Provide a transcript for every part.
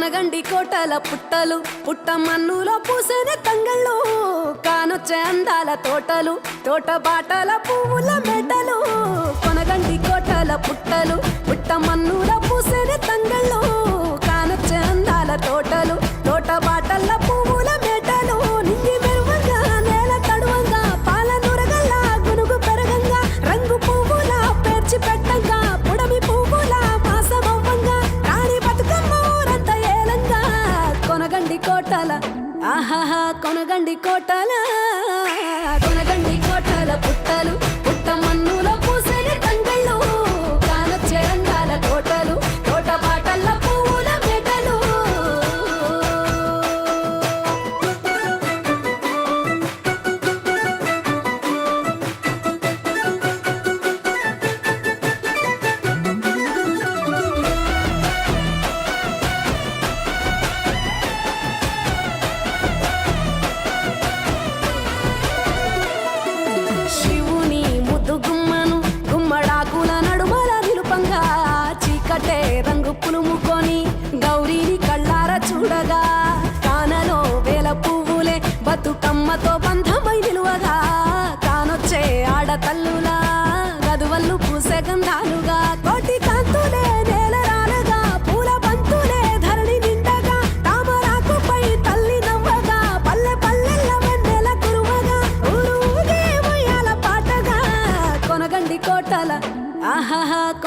కొనగండి కోటల పుట్టలు పుట్ట మన్నులో పూసిన తంగళ్ళు కానొచ్చే అందాల తోటలు తోట బాటల పువ్వుల మెడలు కొనగండి కోటల పుట్టలు పుట్ట మన్నులో పూసిన తంగళ్ళు కానొచ్చే అందాల తోటలు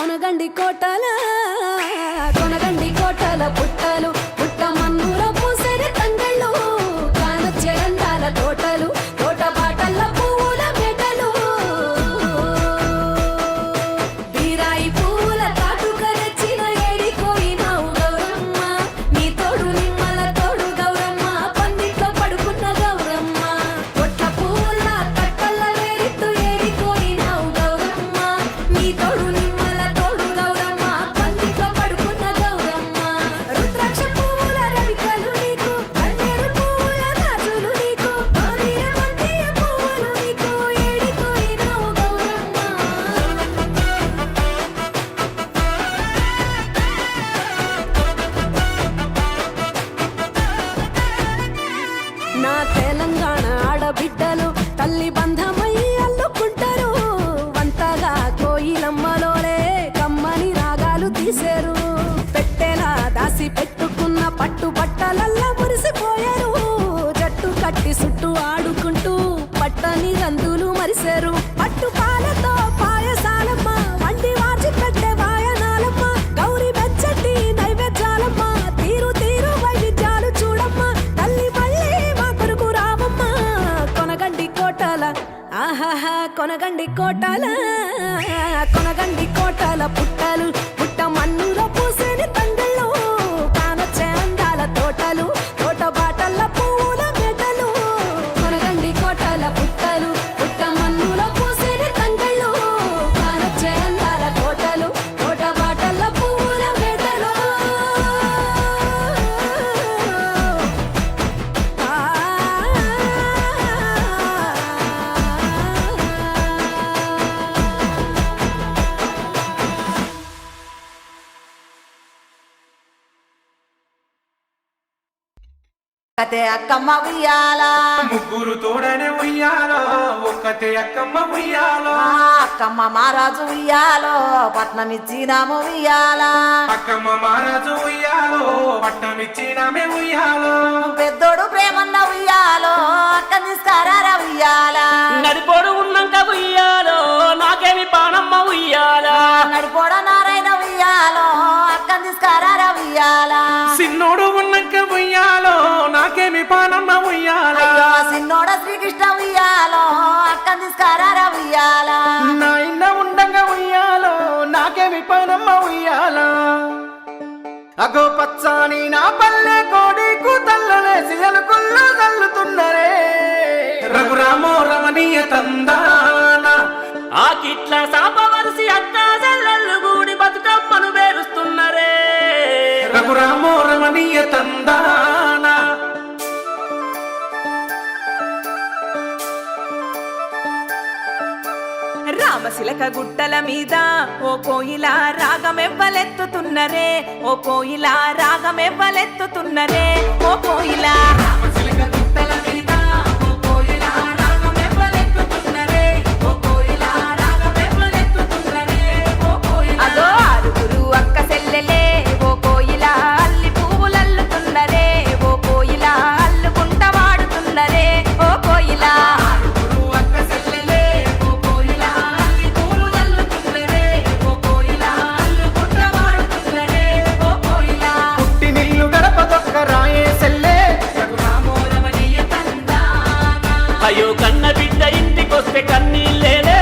కొనగండి కోటల కొనగండి కోటల పుట్టలు. ఒక్కతే అక్కమ్మ ఉయ్యాలా? ముగ్గురు తోడనే ఉయ్యాలో? ఒక్కతే అక్కమ్మ ఉయ్యాలో? అక్కమ్మ మహారాజు ఉయ్యాలో పట్నం ఇచ్చినాము ఉయ్యాలా? అక్కమ్మ మహారాజు ఉయ్యాలో పట్నం ఇచ్చినామే ఉయ్యాలో? పెద్దోడు ప్రేమన్న ఉయ్యాలో అక్క ఉయ్యాలా? ఉయ్యాల నడిపోడు ఉన్నాక ఉయ్యాలో నాకేమి పానమ్మ ఉయ్యాలా? నడిపోడ నారాయణ ఉయ్యాలో అక్క నిస్కారారా ఉయ్యాల? సిన్నోడు తీసుకురారా ఉయ్యాలా? నా ఇన్న ఉండగా ఉయ్యాలో నాకే పనమ్మ ఉయ్యాలా? అగో పచ్చాని నా పల్లె కోడికు తల్లలేసి అలుకుల్లో తల్లుతున్నరే రఘురామో రమణీయ తందాన ఆ కిట్ల సాపవలసి అట్టా జల్లల్లు గూడి బతుకమ్మను వేరుస్తున్నరే రఘురామో రమణీయ తందాన పలక గుట్టల మీద ఓ కోయిల రాగమెవ్వలెత్తుతున్నరే ఓ కోయిల రాగమెవ్వలెత్తుతున్నరే ఓ కోయిల అయ్యో కన్న బిడ్డ ఇంటికొస్తే కన్నీళ్ళేనే.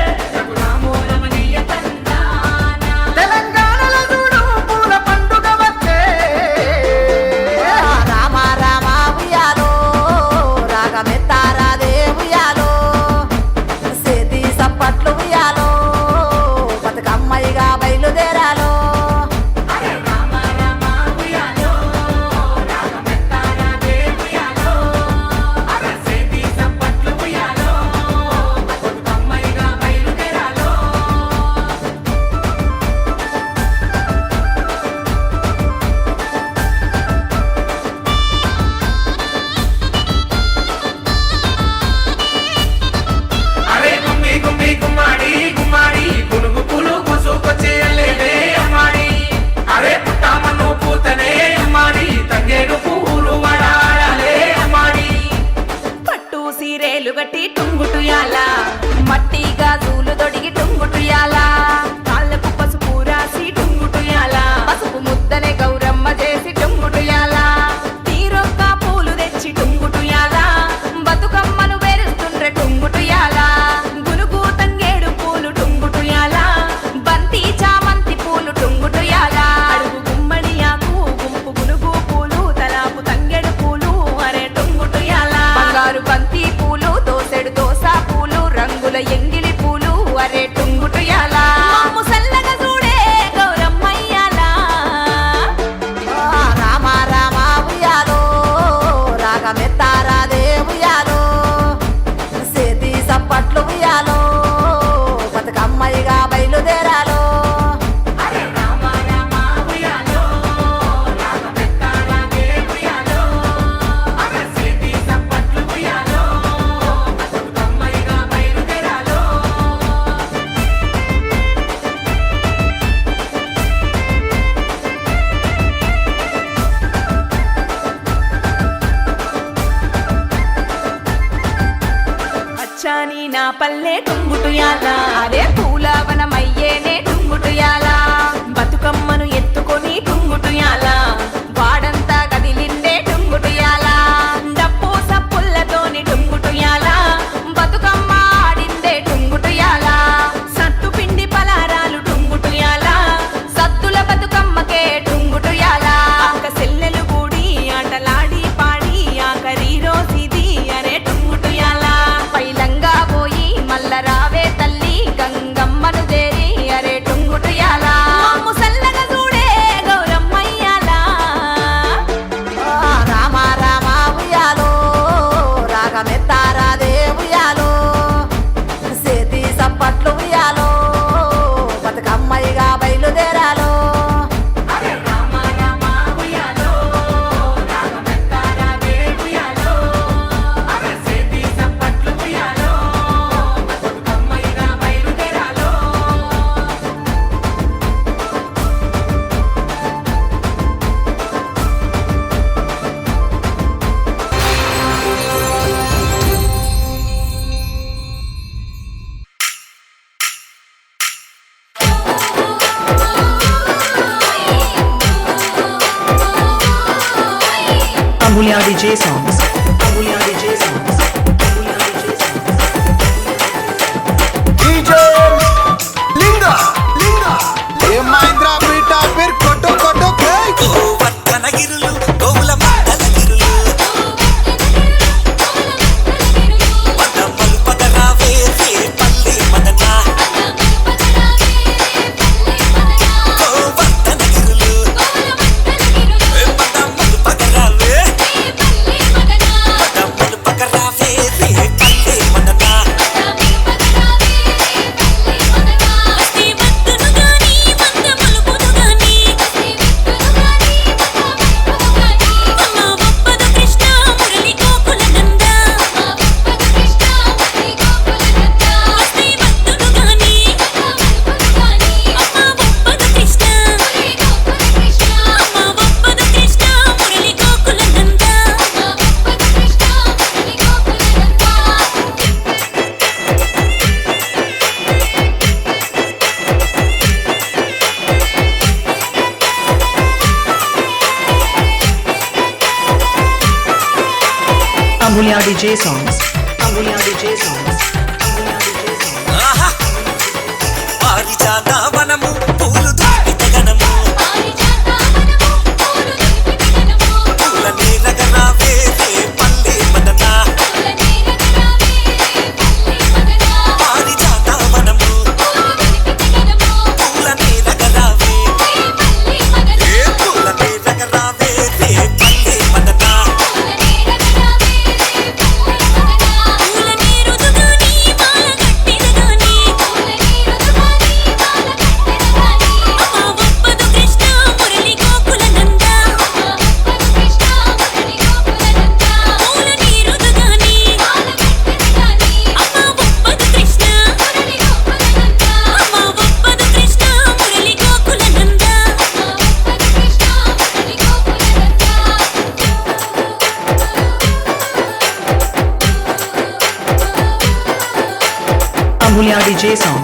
వచ్చాని నా పల్లె టుంగుటుయాల. అరే పూలవనమయ్యేనే టుంగుటుయాల. బతుకమ్మను ఎత్తుకొని టుంగుటుయాల. వాడంతా గదిలిండే టుంగుటు బునియాది జే songs Anguliadi DJ songs. Anguliadi DJ songs. JSON.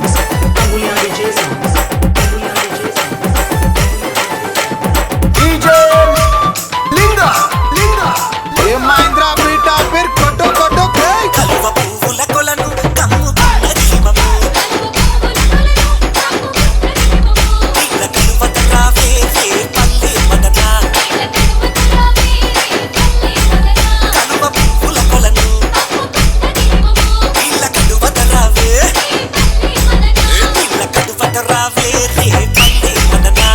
தேடி வந்தேன் வந்தனா